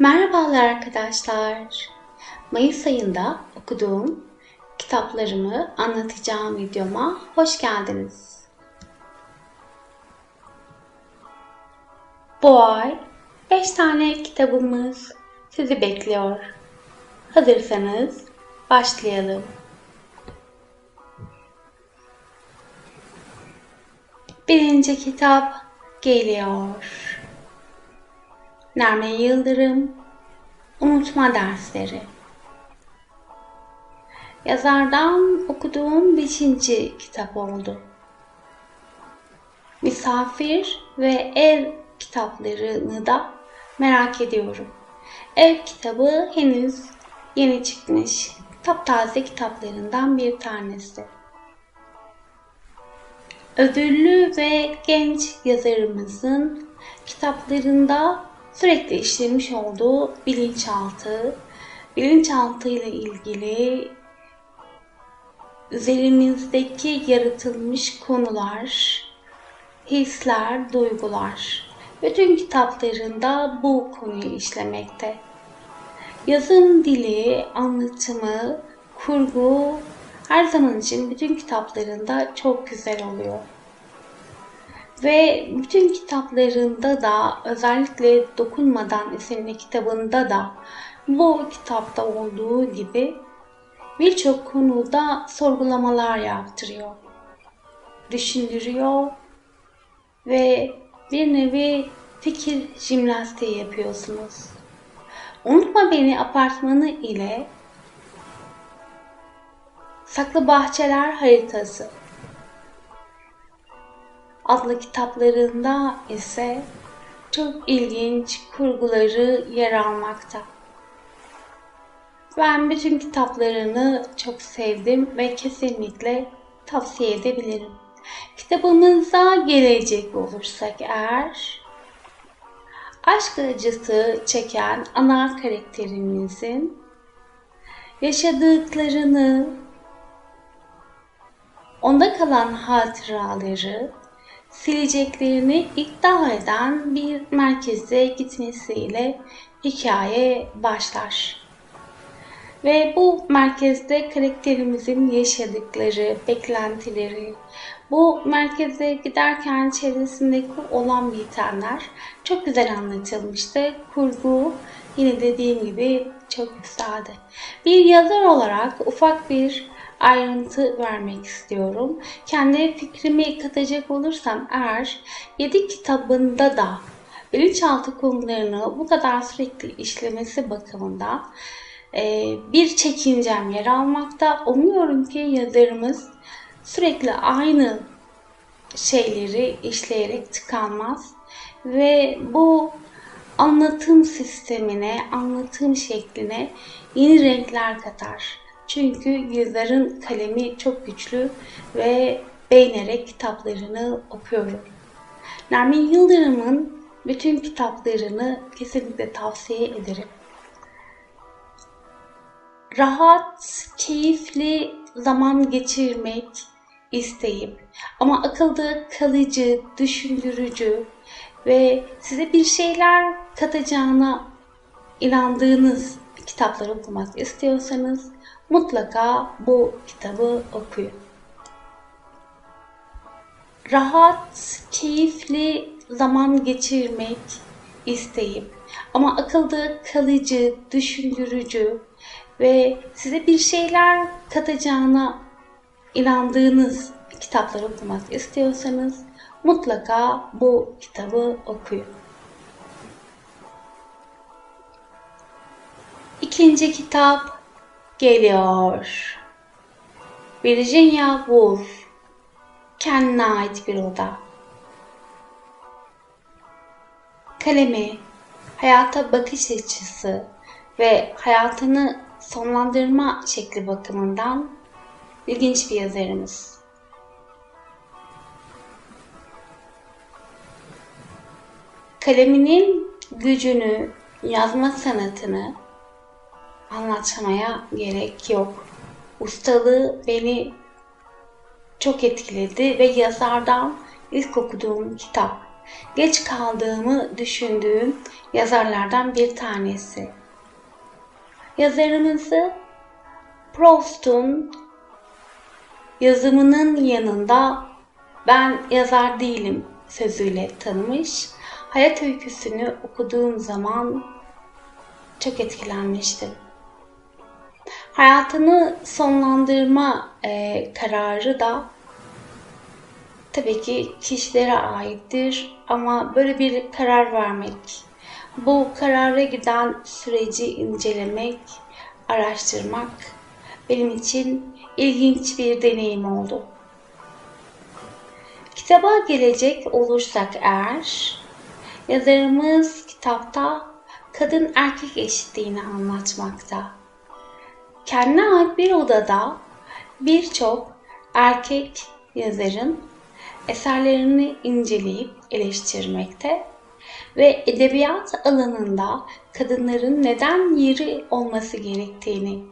Merhabalar arkadaşlar. Mayıs ayında okuduğum kitaplarımı anlatacağım videoma hoş geldiniz. Bu ay 5 tane kitabımız sizi bekliyor. Hazırsanız başlayalım. Birinci kitap geliyor. Nermin Yıldırım Unutma Dersleri Yazardan okuduğum beşinci kitap oldu. Misafir ve ev kitaplarını da merak ediyorum. Ev kitabı henüz yeni çıkmış. Taptaze kitaplarından bir tanesi. Ödüllü ve genç yazarımızın kitaplarında sürekli işlemiş olduğu bilinçaltı, bilinçaltı ile ilgili üzerimizdeki yaratılmış konular, hisler, duygular. Bütün kitaplarında bu konuyu işlemekte. Yazım dili, anlatımı, kurgu her zaman için bütün kitaplarında çok güzel oluyor. Ve bütün kitaplarında da özellikle Dokunmadan isimli kitabında da bu kitapta olduğu gibi birçok konuda sorgulamalar yaptırıyor. Düşündürüyor ve bir nevi fikir jimnastiği yapıyorsunuz. Unutma Beni apartmanı ile Saklı Bahçeler Haritası adlı kitaplarında ise çok ilginç kurguları yer almakta. Ben bütün kitaplarını çok sevdim ve kesinlikle tavsiye edebilirim. Kitabımıza gelecek olursak eğer, aşk acısı çeken ana karakterimizin yaşadıklarını, onda kalan hatıraları sileceklerini iddia eden bir merkeze gitmesiyle hikaye başlar. Ve bu merkezde karakterimizin yaşadıkları, beklentileri, bu merkeze giderken çevresindeki olan bitenler çok güzel anlatılmıştı. Kurgu yine dediğim gibi çok güzeldi. Bir yazar olarak ufak bir ayrıntı vermek istiyorum. Kendi fikrimi katacak olursam eğer 7 kitabında da bilinçaltı konularını bu kadar sürekli işlemesi bakımından e, bir çekincem yer almakta. Umuyorum ki yazarımız sürekli aynı şeyleri işleyerek tıkanmaz ve bu anlatım sistemine, anlatım şekline yeni renkler katar. Çünkü yazarın kalemi çok güçlü ve beğenerek kitaplarını okuyorum. Nermin Yıldırım'ın bütün kitaplarını kesinlikle tavsiye ederim. Rahat, keyifli zaman geçirmek isteyip ama akılda kalıcı, düşündürücü ve size bir şeyler katacağına inandığınız kitapları okumak istiyorsanız mutlaka bu kitabı okuyun. Rahat, keyifli zaman geçirmek isteyip ama akılda kalıcı, düşündürücü ve size bir şeyler katacağına inandığınız kitapları okumak istiyorsanız mutlaka bu kitabı okuyun. İkinci kitap geliyor. Virginia Woolf kendine ait bir oda. Kalemi, hayata bakış açısı ve hayatını sonlandırma şekli bakımından ilginç bir yazarımız. Kaleminin gücünü, yazma sanatını anlatmaya gerek yok. Ustalığı beni çok etkiledi ve yazardan ilk okuduğum kitap geç kaldığımı düşündüğüm yazarlardan bir tanesi. Yazarımızı Proust'un yazımının yanında ben yazar değilim sözüyle tanımış. Hayat öyküsünü okuduğum zaman çok etkilenmiştim. Hayatını sonlandırma e, kararı da tabii ki kişilere aittir ama böyle bir karar vermek, bu karara giden süreci incelemek, araştırmak benim için ilginç bir deneyim oldu. Kitaba gelecek olursak eğer, yazarımız kitapta kadın erkek eşitliğini anlatmakta. Kendine ait bir odada birçok erkek yazarın eserlerini inceleyip eleştirmekte ve edebiyat alanında kadınların neden yeri olması gerektiğini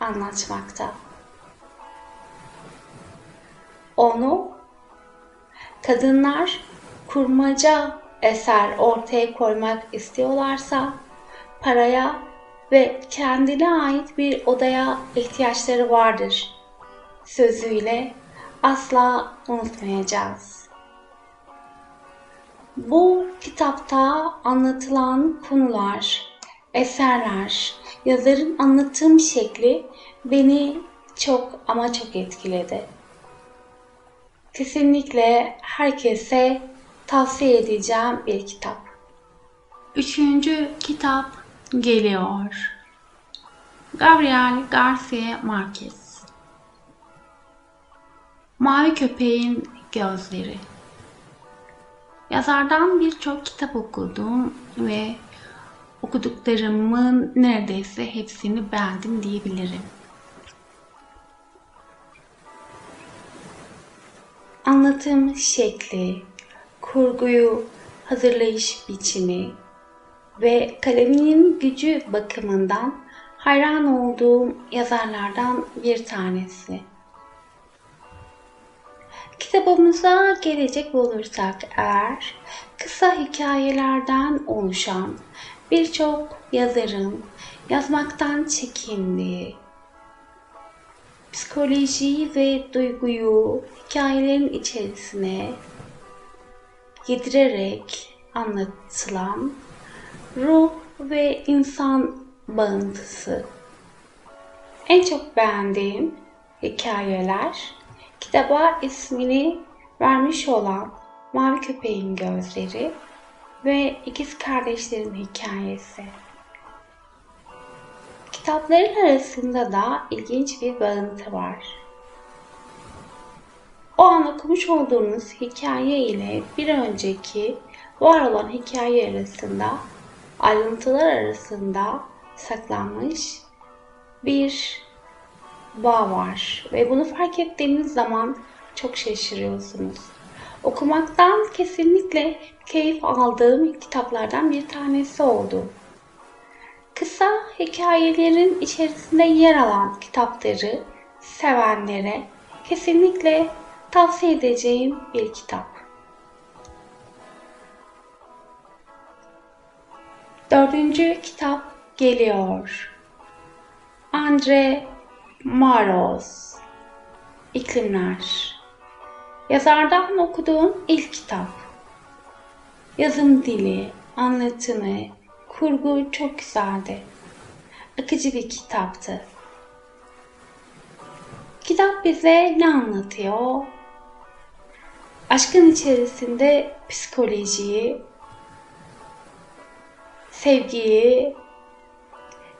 anlatmakta. Onu kadınlar kurmaca eser ortaya koymak istiyorlarsa paraya ve kendine ait bir odaya ihtiyaçları vardır sözüyle asla unutmayacağız. Bu kitapta anlatılan konular, eserler, yazarın anlatım şekli beni çok ama çok etkiledi. Kesinlikle herkese tavsiye edeceğim bir kitap. Üçüncü kitap geliyor. Gabriel Garcia Marquez Mavi Köpeğin Gözleri Yazardan birçok kitap okudum ve okuduklarımın neredeyse hepsini beğendim diyebilirim. Anlatım şekli, kurguyu hazırlayış biçimi ve kaleminin gücü bakımından hayran olduğum yazarlardan bir tanesi. Kitabımıza gelecek olursak eğer kısa hikayelerden oluşan birçok yazarın yazmaktan çekindiği, psikolojiyi ve duyguyu hikayelerin içerisine yedirerek anlatılan ruh ve insan bağıntısı. En çok beğendiğim hikayeler kitaba ismini vermiş olan Mavi Köpeğin Gözleri ve İkiz Kardeşlerin Hikayesi. Kitapların arasında da ilginç bir bağıntı var. O an okumuş olduğunuz hikaye ile bir önceki var olan hikaye arasında ayrıntılar arasında saklanmış bir bağ var ve bunu fark ettiğiniz zaman çok şaşırıyorsunuz. Okumaktan kesinlikle keyif aldığım kitaplardan bir tanesi oldu. Kısa hikayelerin içerisinde yer alan kitapları sevenlere kesinlikle tavsiye edeceğim bir kitap. Dördüncü kitap geliyor. Andre Maros İklimler Yazardan okuduğum ilk kitap. Yazım dili, anlatımı, kurgu çok güzeldi. Akıcı bir kitaptı. Kitap bize ne anlatıyor? Aşkın içerisinde psikolojiyi, sevgiyi,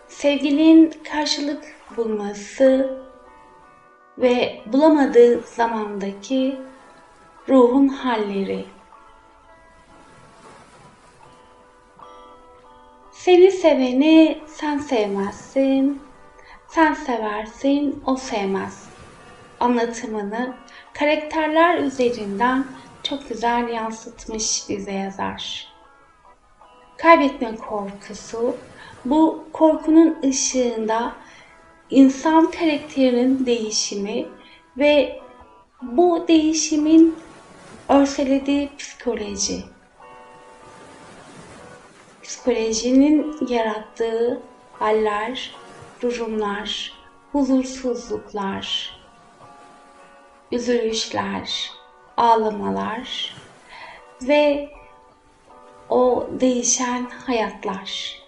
sevginin karşılık bulması ve bulamadığı zamandaki ruhun halleri. Seni seveni sen sevmezsin, sen seversin, o sevmez. Anlatımını karakterler üzerinden çok güzel yansıtmış bize yazar. Kaybetme korkusu bu korkunun ışığında insan karakterinin değişimi ve bu değişimin örselediği psikoloji. psikolojinin yarattığı haller, durumlar, huzursuzluklar, üzülüşler, ağlamalar ve o değişen hayatlar.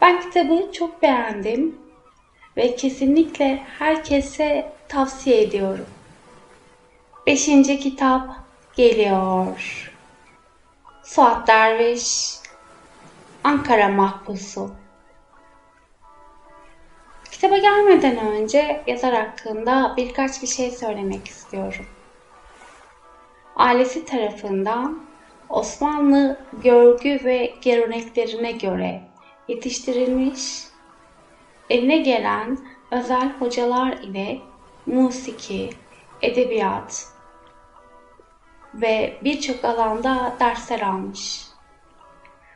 Ben kitabı çok beğendim ve kesinlikle herkese tavsiye ediyorum. Beşinci kitap geliyor. Suat Derviş, Ankara Mahpusu. Kitaba gelmeden önce yazar hakkında birkaç bir şey söylemek istiyorum. Ailesi tarafından Osmanlı görgü ve geleneklerine göre yetiştirilmiş, eline gelen özel hocalar ile musiki, edebiyat ve birçok alanda dersler almış.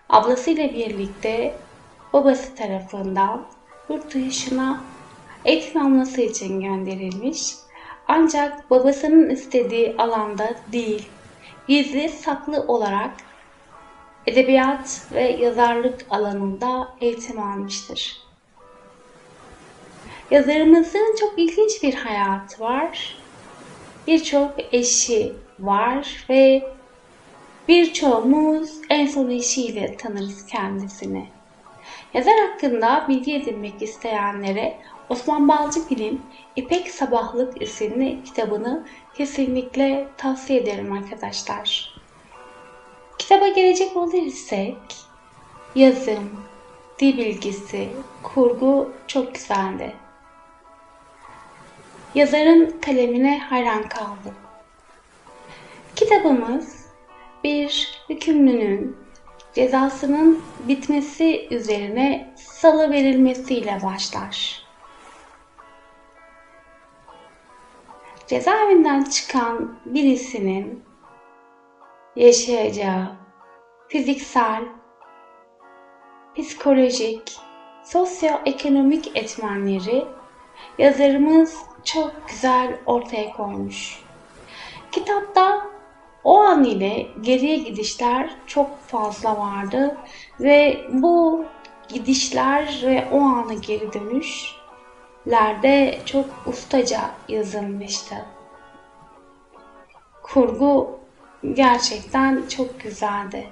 Ablasıyla birlikte babası tarafından yurt dışına eğitim alması için gönderilmiş. Ancak babasının istediği alanda değil, gizli saklı olarak edebiyat ve yazarlık alanında eğitim almıştır. Yazarımızın çok ilginç bir hayatı var. Birçok eşi var ve birçoğumuz en son eşiyle tanırız kendisini. Yazar hakkında bilgi edinmek isteyenlere Osman Balcıgil'in İpek Sabahlık isimli kitabını kesinlikle tavsiye ederim arkadaşlar. Kitaba gelecek olursak yazım, dil bilgisi, kurgu çok güzeldi. Yazarın kalemine hayran kaldım. Kitabımız bir hükümlünün cezasının bitmesi üzerine salı verilmesiyle başlar. Cezaevinden çıkan birisinin yaşayacağı fiziksel, psikolojik, sosyoekonomik etmenleri yazarımız çok güzel ortaya koymuş. Kitapta o an ile geriye gidişler çok fazla vardı ve bu gidişler ve o ana geri dönüşlerde çok ustaca yazılmıştı. Kurgu gerçekten çok güzeldi.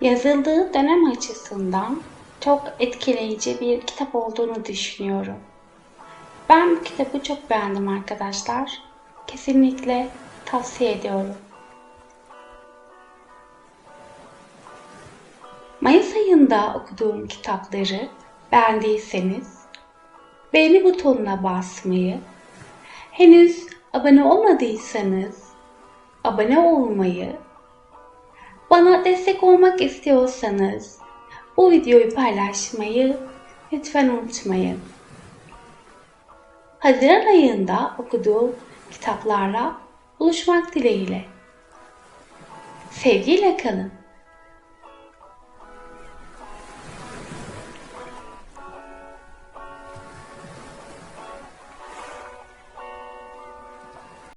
Yazıldığı dönem açısından çok etkileyici bir kitap olduğunu düşünüyorum. Ben bu kitabı çok beğendim arkadaşlar. Kesinlikle tavsiye ediyorum. Mayıs ayında okuduğum kitapları beğendiyseniz beğeni butonuna basmayı, henüz abone olmadıysanız abone olmayı, bana destek olmak istiyorsanız bu videoyu paylaşmayı lütfen unutmayın. Haziran ayında okuduğum kitaplarla buluşmak dileğiyle. Sevgiyle kalın.